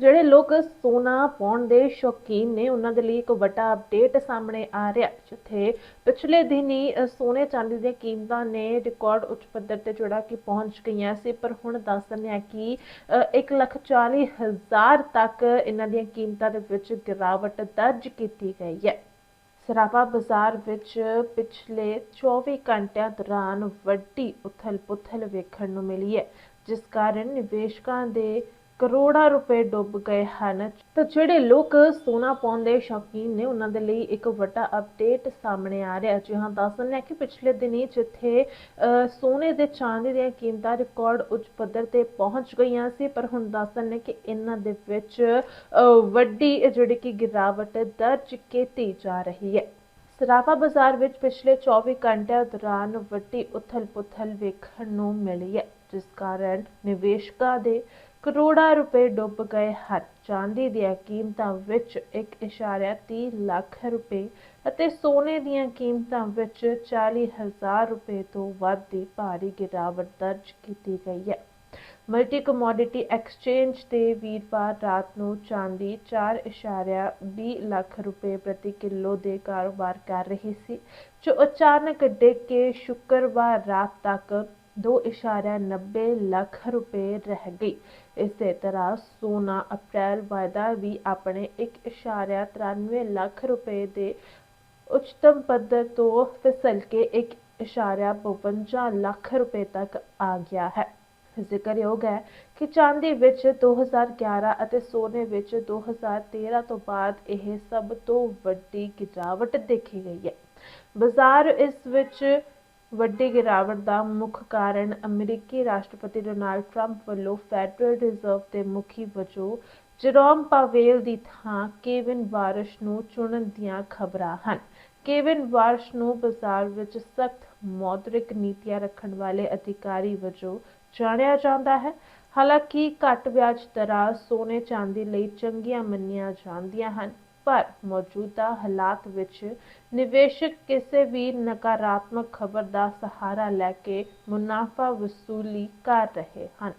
ਜਿਹੜੇ ਲੋਕ ਸੋਨਾ ਪਾਉਣ ਦੇ ਸ਼ੌਕੀਨ ਨੇ ਉਹਨਾਂ ਦੇ ਲਈ ਇੱਕ ਵੱਡਾ ਅਪਡੇਟ ਸਾਹਮਣੇ ਆ ਰਿਹਾ ਜਿੱਥੇ ਪਿਛਲੇ ਦਿਨ ਹੀ ਸੋਨੇ ਚਾਂਦੀ ਦੀਆਂ ਕੀਮਤਾਂ ਨੇ ਰਿਕਾਰਡ ਉੱਚ ਪੱਧਰ ਤੇ ਜਿਹੜਾ ਕਿ ਪਹੁੰਚ ਗਈਆਂ ਸੀ ਪਰ ਹੁਣ ਦੱਸ ਦਿੰਦੇ ਹਾਂ ਕਿ ਅ, ਇੱਕ ਲੱਖ ਚਾਲੀ ਹਜ਼ਾਰ ਤੱਕ ਇਹਨਾਂ ਦੀਆਂ ਕੀਮਤਾਂ ਦੇ ਵਿੱਚ ਗਿਰਾਵਟ ਦਰਜ ਕੀਤੀ ਗਈ ਹੈ। ਸਰਾਫਾ ਬਾਜ਼ਾਰ ਵਿੱਚ ਪਿਛਲੇ 24 ਘੰਟਿਆਂ ਦੌਰਾਨ ਵੱਡੀ ਉਥਲ-ਪੁਥਲ ਵੇਖਣ ਨੂੰ ਮਿਲੀ ਹੈ ਜਿਸ ਕਾਰਨ ਨਿਵੇਸ਼ਕਾਂ ਦੇ ਕਰੋੜਾਂ ਰੁਪਏ ਡੁੱਬ ਗਏ ਹਨ। ਤਾਂ ਜਿਹੜੇ ਲੋਕ ਸੋਨਾ ਪਾਉਣ ਦੇ ਸ਼ੌਕੀਨ ਨੇ, ਉਹਨਾਂ ਦੇ ਲਈ ਇੱਕ ਵੱਡਾ ਅਪਡੇਟ ਸਾਹਮਣੇ ਆ ਰਿਹਾ ਜੀ ਹਾਂ, ਦੱਸ ਦਿੰਦੇ ਕਿ ਪਿਛਲੇ ਦਿਨੀ ਜਿੱਥੇ ਸੋਨੇ ਦੇ ਚਾਂਦੀ ਦੀਆਂ ਕੀਮਤਾਂ ਰਿਕਾਰਡ ਉੱਚ ਪੱਧਰ ਤੇ ਪਹੁੰਚ ਗਈਆਂ ਸੀ, ਪਰ ਹੁਣ ਦੱਸ ਦਿੰਦੇ ਕਿ ਇਹਨਾਂ ਦੇ ਵਿੱਚ ਵੱਡੀ ਜਿਹੜੀ ਕਿ ਗਿਰਾਵਟ ਦਰਜ ਕੀਤੀ ਜਾ ਰਹੀ ਹੈ। ਸਰਾਫਾ ਬਾਜ਼ਾਰ ਵਿੱਚ ਪਿਛਲੇ 24 ਘੰਟਿਆਂ ਦੌਰਾਨ ਵੱਡੀ ਉਥਲ-ਪੁਥਲ ਵੇਖਣ ਨੂੰ ਮਿਲੀ ਹੈ, ਜਿਸ ਕਾਰਨ ਨਿਵੇਸ਼ਕਾਂ ਦੇ ਕਰੋੜਾਂ ਰੁਪਏ ਡੁੱਬ ਗਏ ਹਨ ਚਾਂਦੀ ਦੀਆਂ ਕੀਮਤਾਂ ਵਿੱਚ 1.30 ਲੱਖ ਰੁਪਏ ਅਤੇ ਸੋਨੇ ਦੀਆਂ ਕੀਮਤਾਂ ਵਿੱਚ 40000 ਰੁਪਏ ਤੋਂ ਵੱਧ ਦੀ ਭਾਰੀ ਗਿਰਾਵਟ ਦਰਜ ਕੀਤੀ ਗਈ ਹੈ। ਮਲਟੀ ਕਮੋਡਿਟੀ ਐਕਸਚੇਂਜ ਤੇ ਵੀਰਵਾਰ ਰਾਤ ਨੂੰ ਚਾਂਦੀ 4.20 ਲੱਖ ਰੁਪਏ ਪ੍ਰਤੀ ਕਿਲੋ ਦੇ ਕਾਰੋਬਾਰ ਕਰ ਰਹੀ ਸੀ, ਜੋ ਅਚਾਨਕ ਡਿੱਗ ਕੇ ਸ਼ੁੱਕਰਵਾਰ ਰਾਤ ਤੱਕ 2.90 ਲੱਖ ਰੁਪਏ ਰਹਿ ਗਈ। ਇਸੇ ਤਰ੍ਹਾਂ ਸੋਨਾ ਅਪ੍ਰੈਲ ਵਾਅਦਾ ਵੀ ਆਪਣੇ 1.93 ਲੱਖ ਰੁਪਏ ਦੇ ਉੱਚਤਮ ਪੱਧਰ ਤੋਂ ਫਿਸਲ ਕੇ 1.52 ਲੱਖ ਰੁਪਏ ਤੱਕ ਆ ਗਿਆ ਹੈ। ਜ਼ਿਕਰਯੋਗ ਹੈ ਕਿ ਚਾਂਦੀ ਵਿੱਚ 2011 ਅਤੇ ਸੋਨੇ ਵਿੱਚ 2013 ਤੋਂ ਬਾਅਦ ਇਹ ਸਭ ਤੋਂ ਵੱਡੀ ਗਿਰਾਵਟ ਦੇਖੀ ਗਈ ਹੈ। ਬਾਜ਼ਾਰ ਇਸ ਵਿੱਚ ਵੱਡੀ ਗਿਰਾਵਟ ਦਾ ਮੁੱਖ ਕਾਰਨ ਅਮਰੀਕੀ ਰਾਸ਼ਟਰਪਤੀ ਡੋਨਾਲਡ ਟਰੰਪ ਵੱਲੋਂ ਫੈਡਰਲ ਰਿਜ਼ਰਵ ਦੇ ਮੁਖੀ ਵਜੋਂ ਜਰੋਮ ਪਾਵੇਲ ਦੀ ਥਾਂ ਕੇਵਿਨ ਵਾਰਸ਼ ਨੂੰ ਚੁਣਨ ਦੀਆਂ ਖਬਰਾਂ ਹਨ। ਕੇਵਿਨ ਵਾਰਸ਼ ਨੂੰ ਬਾਜ਼ਾਰ ਵਿੱਚ ਸਖਤ ਮੌਦਰਿਕ ਨੀਤੀਆਂ ਰੱਖਣ ਵਾਲੇ ਅਧਿਕਾਰੀ ਵਜੋਂ ਜਾਣਿਆ ਜਾਂਦਾ ਹੈ। ਹਾਲਾਂਕਿ ਘੱਟ ਵਿਆਜ ਦਰਾਂ ਸੋਨੇ ਚਾਂਦੀ ਲਈ ਚੰਗੀਆਂ ਮੰਨੀਆਂ ਜਾਂਦੀਆਂ ਹਨ। ਪਰ ਮੌਜੂਦਾ ਹਾਲਾਤ ਵਿੱਚ ਨਿਵੇਸ਼ਕ ਕਿਸੇ ਵੀ ਨਕਾਰਾਤਮਕ ਖਬਰ ਦਾ ਸਹਾਰਾ ਲੈ ਕੇ ਮੁਨਾਫਾ ਵਸੂਲੀ ਕਰ ਰਹੇ ਹਨ।